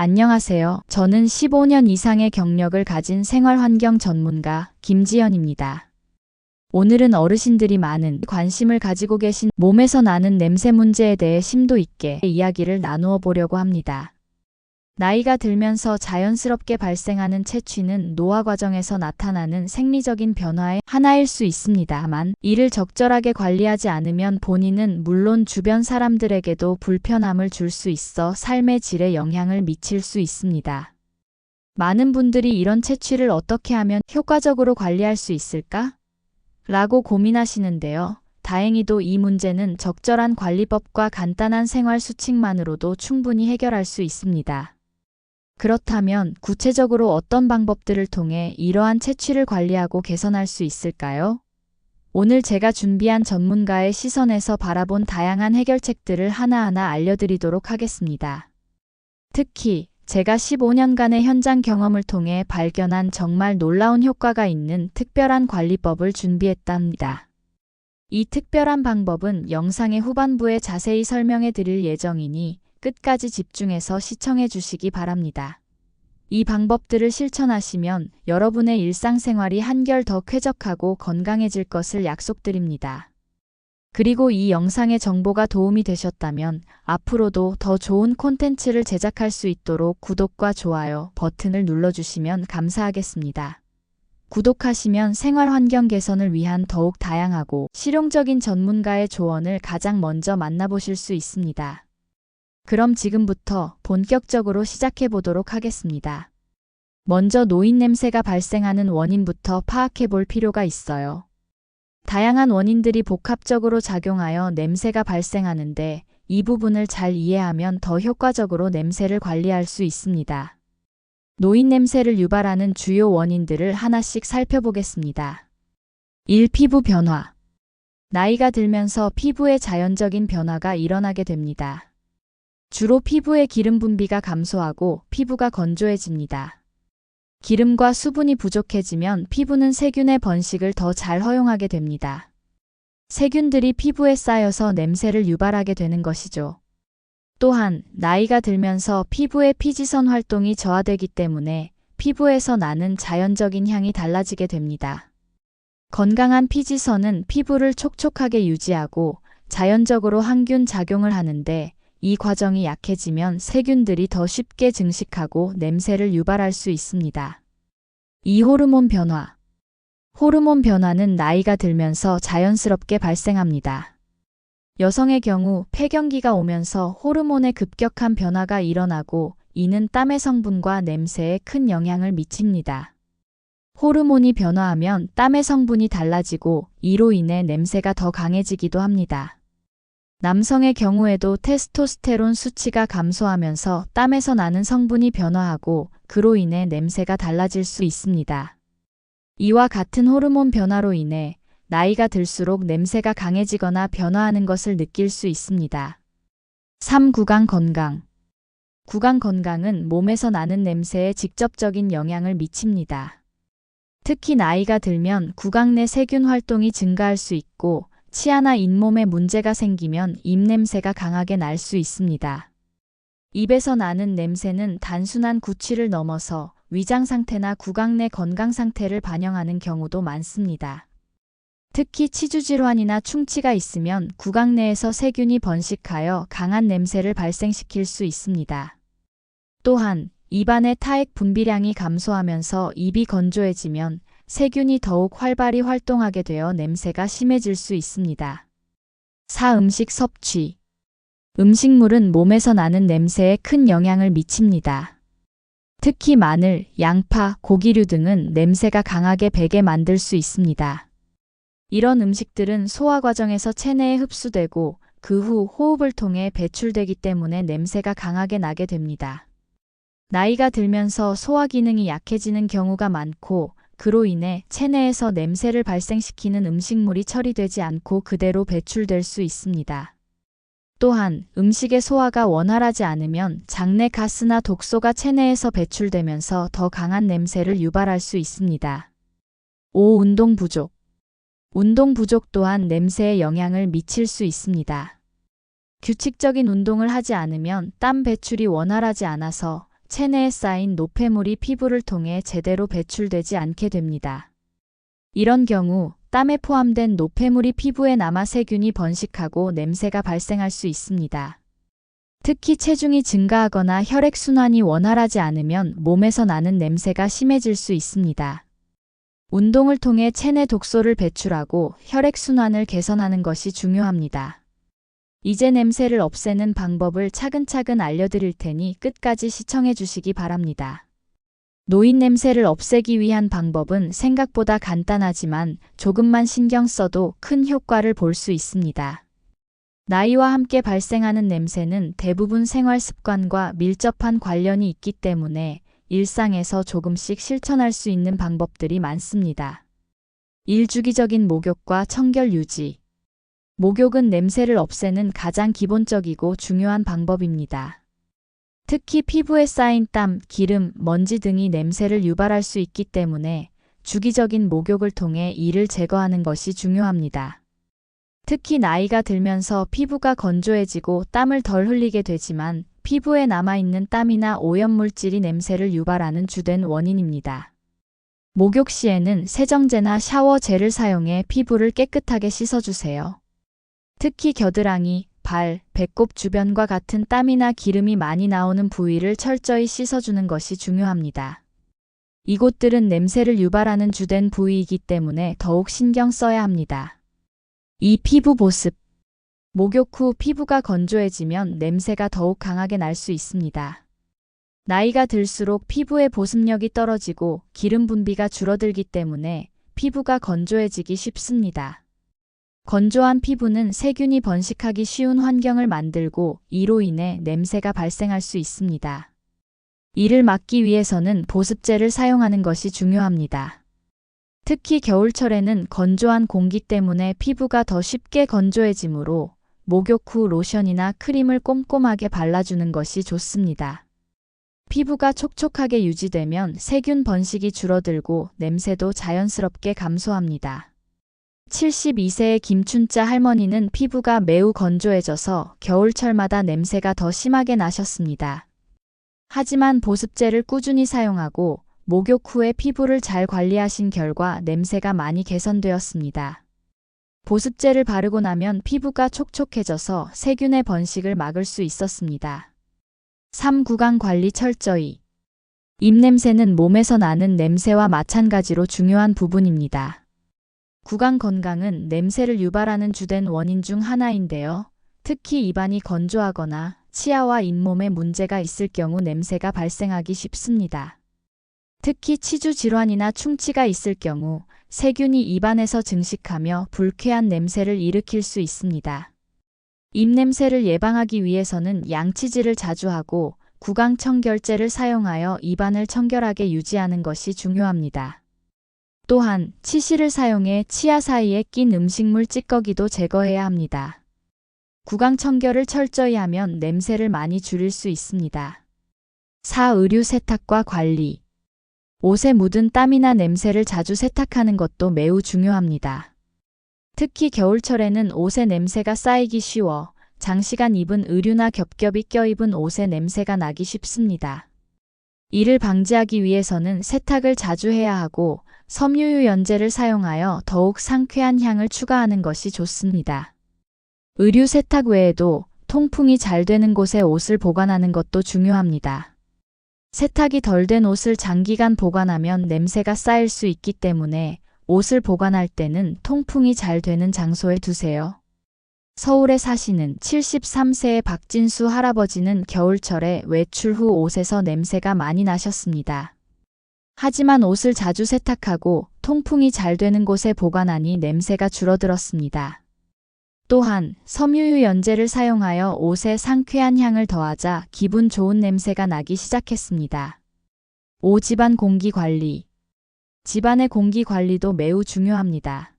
안녕하세요. 저는 15년 이상의 경력을 가진 생활환경 전문가 김지연입니다. 오늘은 어르신들이 많은 관심을 가지고 계신 몸에서 나는 냄새 문제에 대해 심도 있게 이야기를 나누어 보려고 합니다. 나이가 들면서 자연스럽게 발생하는 채취는 노화 과정에서 나타나는 생리적인 변화의 하나일 수 있습니다만 이를 적절하게 관리하지 않으면 본인은 물론 주변 사람들에게도 불편함을 줄 수 있어 삶의 질에 영향을 미칠 수 있습니다. 많은 분들이 이런 채취를 어떻게 하면 효과적으로 관리할 수 있을까? 라고 고민하시는데요. 다행히도 이 문제는 적절한 관리법과 간단한 생활 수칙만으로도 충분히 해결할 수 있습니다. 그렇다면 구체적으로 어떤 방법들을 통해 이러한 채취를 관리하고 개선할 수 있을까요? 오늘 제가 준비한 전문가의 시선에서 바라본 다양한 해결책들을 하나하나 알려드리도록 하겠습니다. 특히 제가 15년간의 현장 경험을 통해 발견한 정말 놀라운 효과가 있는 특별한 관리법을 준비했답니다. 이 특별한 방법은 영상의 후반부에 자세히 설명해 드릴 예정이니 끝까지 집중해서 시청해 주시기 바랍니다. 이 방법들을 실천하시면 여러분의 일상생활이 한결 더 쾌적하고 건강해질 것을 약속드립니다. 그리고 이 영상의 정보가 도움이 되셨다면 앞으로도 더 좋은 콘텐츠를 제작할 수 있도록 구독과 좋아요 버튼을 눌러주시면 감사하겠습니다. 구독하시면 생활 환경 개선을 위한 더욱 다양하고 실용적인 전문가의 조언을 가장 먼저 만나보실 수 있습니다. 그럼 지금부터 본격적으로 시작해 보도록 하겠습니다. 먼저 노인 냄새가 발생하는 원인부터 파악해 볼 필요가 있어요. 다양한 원인들이 복합적으로 작용하여 냄새가 발생하는데 이 부분을 잘 이해하면 더 효과적으로 냄새를 관리할 수 있습니다. 노인 냄새를 유발하는 주요 원인들을 하나씩 살펴보겠습니다. 1. 피부 변화. 나이가 들면서 피부에 자연적인 변화가 일어나게 됩니다. 주로 피부의 기름 분비가 감소하고 피부가 건조해집니다. 기름과 수분이 부족해지면 피부는 세균의 번식을 더 잘 허용하게 됩니다. 세균들이 피부에 쌓여서 냄새를 유발하게 되는 것이죠. 또한 나이가 들면서 피부의 피지선 활동이 저하되기 때문에 피부에서 나는 자연적인 향이 달라지게 됩니다. 건강한 피지선은 피부를 촉촉하게 유지하고 자연적으로 항균 작용을 하는데 이 과정이 약해지면 세균들이 더 쉽게 증식하고 냄새를 유발할 수 있습니다. 이 호르몬 변화. 호르몬 변화는 나이가 들면서 자연스럽게 발생합니다. 여성의 경우 폐경기가 오면서 호르몬의 급격한 변화가 일어나고 이는 땀의 성분과 냄새에 큰 영향을 미칩니다. 호르몬이 변화하면 땀의 성분이 달라지고 이로 인해 냄새가 더 강해지기도 합니다. 남성의 경우에도 테스토스테론 수치가 감소하면서 땀에서 나는 성분이 변화하고 그로 인해 냄새가 달라질 수 있습니다. 이와 같은 호르몬 변화로 인해 나이가 들수록 냄새가 강해지거나 변화하는 것을 느낄 수 있습니다. 3. 구강 건강. 구강 건강은 몸에서 나는 냄새에 직접적인 영향을 미칩니다. 특히 나이가 들면 구강 내 세균 활동이 증가할 수 있고 치아나 잇몸에 문제가 생기면 입냄새가 강하게 날 수 있습니다. 입에서 나는 냄새는 단순한 구취를 넘어서 위장 상태나 구강 내 건강 상태를 반영하는 경우도 많습니다. 특히 치주 질환이나 충치가 있으면 구강 내에서 세균이 번식하여 강한 냄새를 발생시킬 수 있습니다. 또한 입안의 타액 분비량이 감소하면서 입이 건조해지면 세균이 더욱 활발히 활동하게 되어 냄새가 심해질 수 있습니다. 4. 음식 섭취. 음식물은 몸에서 나는 냄새에 큰 영향을 미칩니다. 특히 마늘, 양파, 고기류 등은 냄새가 강하게 배게 만들 수 있습니다. 이런 음식들은 소화 과정에서 체내에 흡수되고 그 후 호흡을 통해 배출되기 때문에 냄새가 강하게 나게 됩니다. 나이가 들면서 소화 기능이 약해지는 경우가 많고 그로 인해 체내에서 냄새를 발생시키는 음식물이 처리되지 않고 그대로 배출될 수 있습니다. 또한 음식의 소화가 원활하지 않으면 장내 가스나 독소가 체내에서 배출되면서 더 강한 냄새를 유발할 수 있습니다. 5. 운동 부족. 운동 부족 또한 냄새에 영향을 미칠 수 있습니다. 규칙적인 운동을 하지 않으면 땀 배출이 원활하지 않아서 체내에 쌓인 노폐물이 피부를 통해 제대로 배출되지 않게 됩니다. 이런 경우 땀에 포함된 노폐물이 피부에 남아 세균이 번식하고 냄새가 발생할 수 있습니다. 특히 체중이 증가하거나 혈액순환이 원활하지 않으면 몸에서 나는 냄새가 심해질 수 있습니다. 운동을 통해 체내 독소를 배출하고 혈액순환을 개선하는 것이 중요합니다. 이제 냄새를 없애는 방법을 차근차근 알려드릴 테니 끝까지 시청해 주시기 바랍니다. 노인 냄새를 없애기 위한 방법은 생각보다 간단하지만 조금만 신경 써도 큰 효과를 볼 수 있습니다. 나이와 함께 발생하는 냄새는 대부분 생활 습관과 밀접한 관련이 있기 때문에 일상에서 조금씩 실천할 수 있는 방법들이 많습니다. 일주기적인 목욕과 청결 유지. 목욕은 냄새를 없애는 가장 기본적이고 중요한 방법입니다. 특히 피부에 쌓인 땀, 기름, 먼지 등이 냄새를 유발할 수 있기 때문에 주기적인 목욕을 통해 이를 제거하는 것이 중요합니다. 특히 나이가 들면서 피부가 건조해지고 땀을 덜 흘리게 되지만 피부에 남아있는 땀이나 오염물질이 냄새를 유발하는 주된 원인입니다. 목욕 시에는 세정제나 샤워젤을 사용해 피부를 깨끗하게 씻어주세요. 특히 겨드랑이, 발, 배꼽 주변과 같은 땀이나 기름이 많이 나오는 부위를 철저히 씻어주는 것이 중요합니다. 이곳들은 냄새를 유발하는 주된 부위이기 때문에 더욱 신경 써야 합니다. 이 피부 보습. 목욕 후 피부가 건조해지면 냄새가 더욱 강하게 날 수 있습니다. 나이가 들수록 피부의 보습력이 떨어지고 기름 분비가 줄어들기 때문에 피부가 건조해지기 쉽습니다. 건조한 피부는 세균이 번식하기 쉬운 환경을 만들고 이로 인해 냄새가 발생할 수 있습니다. 이를 막기 위해서는 보습제를 사용하는 것이 중요합니다. 특히 겨울철에는 건조한 공기 때문에 피부가 더 쉽게 건조해지므로 목욕 후 로션이나 크림을 꼼꼼하게 발라주는 것이 좋습니다. 피부가 촉촉하게 유지되면 세균 번식이 줄어들고 냄새도 자연스럽게 감소합니다. 72세의 김춘자 할머니는 피부가 매우 건조해져서 겨울철마다 냄새가 더 심하게 나셨습니다. 하지만 보습제를 꾸준히 사용하고 목욕 후에 피부를 잘 관리하신 결과 냄새가 많이 개선되었습니다. 보습제를 바르고 나면 피부가 촉촉해져서 세균의 번식을 막을 수 있었습니다. 3. 구강 관리 철저히. 입냄새는 몸에서 나는 냄새와 마찬가지로 중요한 부분입니다. 구강 건강은 냄새를 유발하는 주된 원인 중 하나인데요. 특히 입안이 건조하거나 치아와 잇몸에 문제가 있을 경우 냄새가 발생하기 쉽습니다. 특히 치주 질환이나 충치가 있을 경우 세균이 입안에서 증식하며 불쾌한 냄새를 일으킬 수 있습니다. 입냄새를 예방하기 위해서는 양치질을 자주 하고 구강 청결제를 사용하여 입안을 청결하게 유지하는 것이 중요합니다. 또한 치실을 사용해 치아 사이에 낀 음식물 찌꺼기도 제거해야 합니다. 구강 청결을 철저히 하면 냄새를 많이 줄일 수 있습니다. 4. 의류 세탁과 관리. 옷에 묻은 땀이나 냄새를 자주 세탁하는 것도 매우 중요합니다. 특히 겨울철에는 옷에 냄새가 쌓이기 쉬워 장시간 입은 의류나 겹겹이 껴입은 옷에 냄새가 나기 쉽습니다. 이를 방지하기 위해서는 세탁을 자주 해야 하고 섬유유 연제를 사용하여 더욱 상쾌한 향을 추가하는 것이 좋습니다. 의류 세탁 외에도 통풍이 잘 되는 곳에 옷을 보관하는 것도 중요합니다. 세탁이 덜 된 옷을 장기간 보관하면 냄새가 쌓일 수 있기 때문에 옷을 보관할 때는 통풍이 잘 되는 장소에 두세요. 서울에 사시는 73세의 박진수 할아버지는 겨울철에 외출 후 옷에서 냄새가 많이 나셨습니다. 하지만 옷을 자주 세탁하고 통풍이 잘 되는 곳에 보관하니 냄새가 줄어들었습니다. 또한 섬유유 연제를 사용하여 옷에 상쾌한 향을 더하자 기분 좋은 냄새가 나기 시작했습니다. 5. 집안 공기 관리. 집안의 공기 관리도 매우 중요합니다.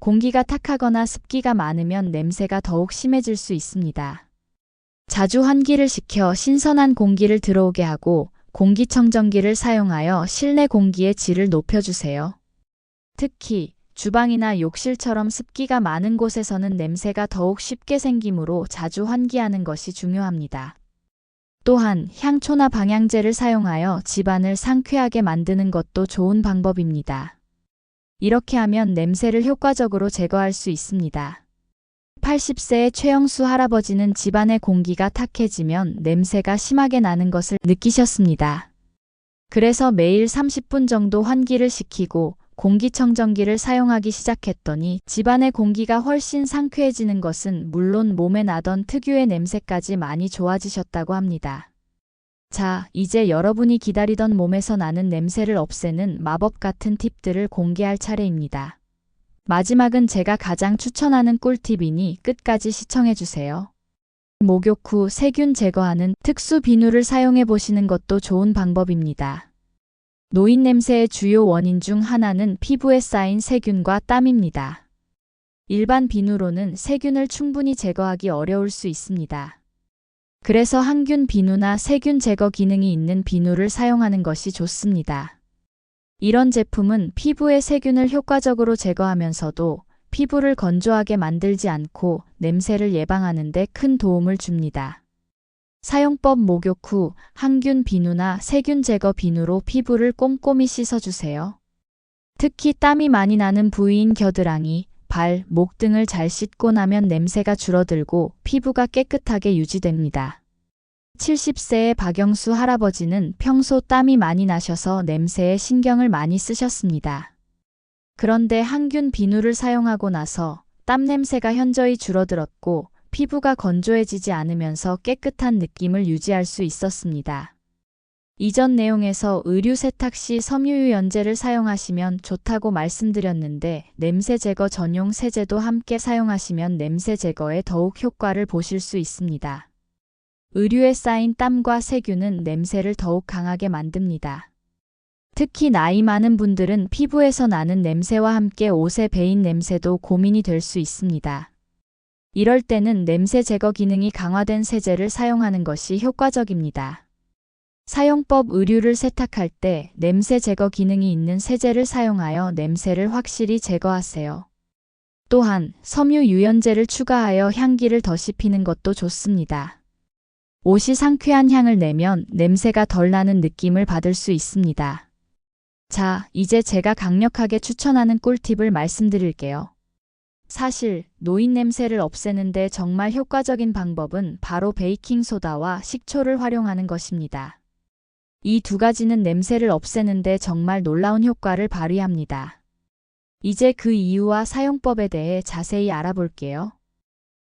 공기가 탁하거나 습기가 많으면 냄새가 더욱 심해질 수 있습니다. 자주 환기를 시켜 신선한 공기를 들어오게 하고 공기청정기를 사용하여 실내 공기의 질을 높여주세요. 특히 주방이나 욕실처럼 습기가 많은 곳에서는 냄새가 더욱 쉽게 생기므로 자주 환기하는 것이 중요합니다. 또한 향초나 방향제를 사용하여 집안을 상쾌하게 만드는 것도 좋은 방법입니다. 이렇게 하면 냄새를 효과적으로 제거할 수 있습니다. 80세의 최영수 할아버지는 집안의 공기가 탁해지면 냄새가 심하게 나는 것을 느끼셨습니다. 그래서 매일 30분 정도 환기를 시키고 공기청정기를 사용하기 시작했더니 집안의 공기가 훨씬 상쾌해지는 것은 물론 몸에 나던 특유의 냄새까지 많이 좋아지셨다고 합니다. 자, 이제 여러분이 기다리던 몸에서 나는 냄새를 없애는 마법 같은 팁들을 공개할 차례입니다. 마지막은 제가 가장 추천하는 꿀팁이니 끝까지 시청해주세요. 목욕 후 세균 제거하는 특수 비누를 사용해 보시는 것도 좋은 방법입니다. 노인 냄새의 주요 원인 중 하나는 피부에 쌓인 세균과 땀입니다. 일반 비누로는 세균을 충분히 제거하기 어려울 수 있습니다. 그래서 항균 비누나 세균 제거 기능이 있는 비누를 사용하는 것이 좋습니다. 이런 제품은 피부의 세균을 효과적으로 제거하면서도 피부를 건조하게 만들지 않고 냄새를 예방하는 데 큰 도움을 줍니다. 사용법 목욕 후 항균 비누나 세균 제거 비누로 피부를 꼼꼼히 씻어주세요. 특히 땀이 많이 나는 부위인 겨드랑이, 발, 목 등을 잘 씻고 나면 냄새가 줄어들고 피부가 깨끗하게 유지됩니다. 70세의 박영수 할아버지는 평소 땀이 많이 나셔서 냄새에 신경을 많이 쓰셨습니다. 그런데 항균 비누를 사용하고 나서 땀 냄새가 현저히 줄어들었고 피부가 건조해지지 않으면서 깨끗한 느낌을 유지할 수 있었습니다. 이전 내용에서 의류 세탁 시 섬유유 연제를 사용하시면 좋다고 말씀드렸는데 냄새 제거 전용 세제도 함께 사용하시면 냄새 제거에 더욱 효과를 보실 수 있습니다. 의류에 쌓인 땀과 세균은 냄새를 더욱 강하게 만듭니다. 특히 나이 많은 분들은 피부에서 나는 냄새와 함께 옷에 배인 냄새도 고민이 될 수 있습니다. 이럴 때는 냄새 제거 기능이 강화된 세제를 사용하는 것이 효과적입니다. 사용법 의류를 세탁할 때 냄새 제거 기능이 있는 세제를 사용하여 냄새를 확실히 제거하세요. 또한 섬유 유연제를 추가하여 향기를 더 씹히는 것도 좋습니다. 옷이 상쾌한 향을 내면 냄새가 덜 나는 느낌을 받을 수 있습니다. 자, 이제 제가 강력하게 추천하는 꿀팁을 말씀드릴게요. 사실 노인 냄새를 없애는데 정말 효과적인 방법은 바로 베이킹소다와 식초를 활용하는 것입니다. 이 두 가지는 냄새를 없애는데 정말 놀라운 효과를 발휘합니다. 이제 그 이유와 사용법에 대해 자세히 알아볼게요.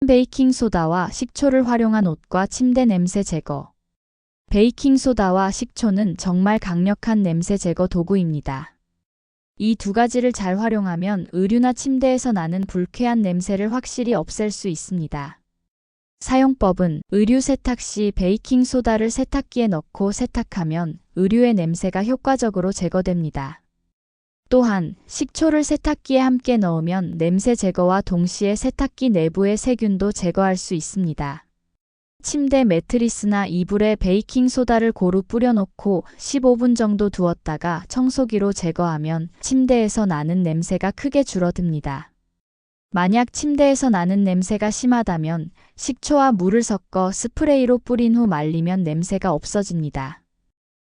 베이킹소다와 식초를 활용한 옷과 침대 냄새 제거. 베이킹소다와 식초는 정말 강력한 냄새 제거 도구입니다. 이 두 가지를 잘 활용하면 의류나 침대에서 나는 불쾌한 냄새를 확실히 없앨 수 있습니다. 사용법은 의류 세탁 시 베이킹소다를 세탁기에 넣고 세탁하면 의류의 냄새가 효과적으로 제거됩니다. 또한 식초를 세탁기에 함께 넣으면 냄새 제거와 동시에 세탁기 내부의 세균도 제거할 수 있습니다. 침대 매트리스나 이불에 베이킹소다를 고루 뿌려놓고 15분 정도 두었다가 청소기로 제거하면 침대에서 나는 냄새가 크게 줄어듭니다. 만약 침대에서 나는 냄새가 심하다면 식초와 물을 섞어 스프레이로 뿌린 후 말리면 냄새가 없어집니다.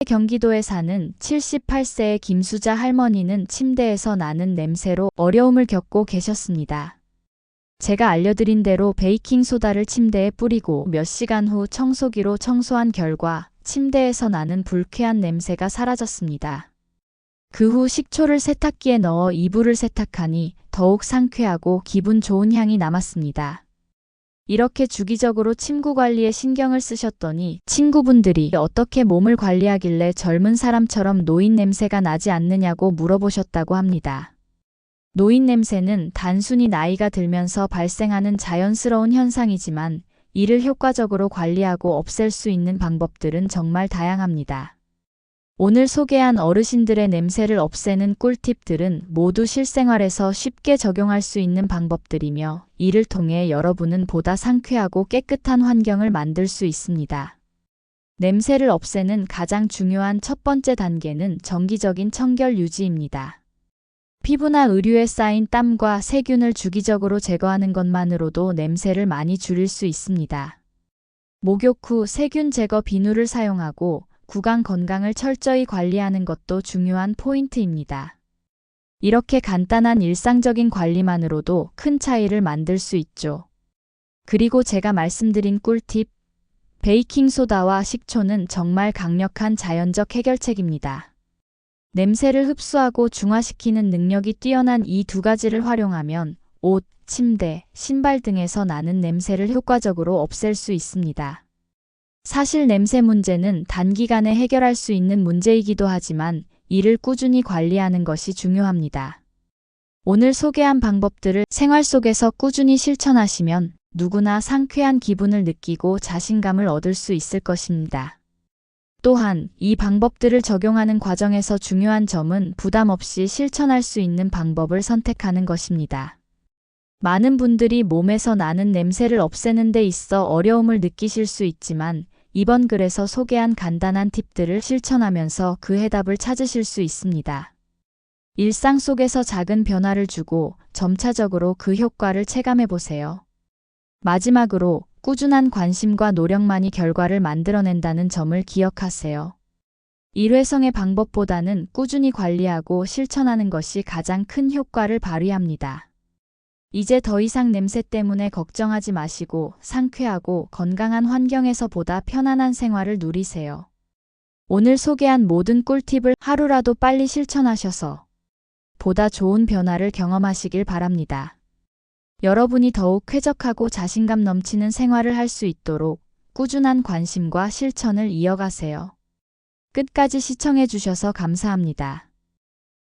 경기도에 사는 78세의 김수자 할머니는 침대에서 나는 냄새로 어려움을 겪고 계셨습니다. 제가 알려드린 대로 베이킹소다를 침대에 뿌리고 몇 시간 후 청소기로 청소한 결과 침대에서 나는 불쾌한 냄새가 사라졌습니다. 그 후 식초를 세탁기에 넣어 이불을 세탁하니 더욱 상쾌하고 기분 좋은 향이 남았습니다. 이렇게 주기적으로 침구 관리에 신경을 쓰셨더니 친구분들이 어떻게 몸을 관리하길래 젊은 사람처럼 노인 냄새가 나지 않느냐고 물어보셨다고 합니다. 노인 냄새는 단순히 나이가 들면서 발생하는 자연스러운 현상이지만 이를 효과적으로 관리하고 없앨 수 있는 방법들은 정말 다양합니다. 오늘 소개한 어르신들의 냄새를 없애는 꿀팁들은 모두 실생활에서 쉽게 적용할 수 있는 방법들이며 이를 통해 여러분은 보다 상쾌하고 깨끗한 환경을 만들 수 있습니다. 냄새를 없애는 가장 중요한 첫 번째 단계는 정기적인 청결 유지입니다. 피부나 의류에 쌓인 땀과 세균을 주기적으로 제거하는 것만으로도 냄새를 많이 줄일 수 있습니다. 목욕 후 세균 제거 비누를 사용하고 구강 건강을 철저히 관리하는 것도 중요한 포인트입니다. 이렇게 간단한 일상적인 관리만으로도 큰 차이를 만들 수 있죠. 그리고 제가 말씀드린 꿀팁, 베이킹소다와 식초는 정말 강력한 자연적 해결책입니다. 냄새를 흡수하고 중화시키는 능력이 뛰어난 이 두 가지를 활용하면 옷, 침대, 신발 등에서 나는 냄새를 효과적으로 없앨 수 있습니다. 사실 냄새 문제는 단기간에 해결할 수 있는 문제이기도 하지만 이를 꾸준히 관리하는 것이 중요합니다. 오늘 소개한 방법들을 생활 속에서 꾸준히 실천하시면 누구나 상쾌한 기분을 느끼고 자신감을 얻을 수 있을 것입니다. 또한 이 방법들을 적용하는 과정에서 중요한 점은 부담 없이 실천할 수 있는 방법을 선택하는 것입니다. 많은 분들이 몸에서 나는 냄새를 없애는 데 있어 어려움을 느끼실 수 있지만 이번 글에서 소개한 간단한 팁들을 실천하면서 그 해답을 찾으실 수 있습니다. 일상 속에서 작은 변화를 주고 점차적으로 그 효과를 체감해 보세요. 마지막으로 꾸준한 관심과 노력만이 결과를 만들어낸다는 점을 기억하세요. 일회성의 방법보다는 꾸준히 관리하고 실천하는 것이 가장 큰 효과를 발휘합니다. 이제 더 이상 냄새 때문에 걱정하지 마시고 상쾌하고 건강한 환경에서 보다 편안한 생활을 누리세요. 오늘 소개한 모든 꿀팁을 하루라도 빨리 실천하셔서 보다 좋은 변화를 경험하시길 바랍니다. 여러분이 더욱 쾌적하고 자신감 넘치는 생활을 할 수 있도록 꾸준한 관심과 실천을 이어가세요. 끝까지 시청해 주셔서 감사합니다.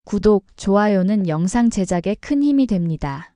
구독, 좋아요는 영상 제작에 큰 힘이 됩니다.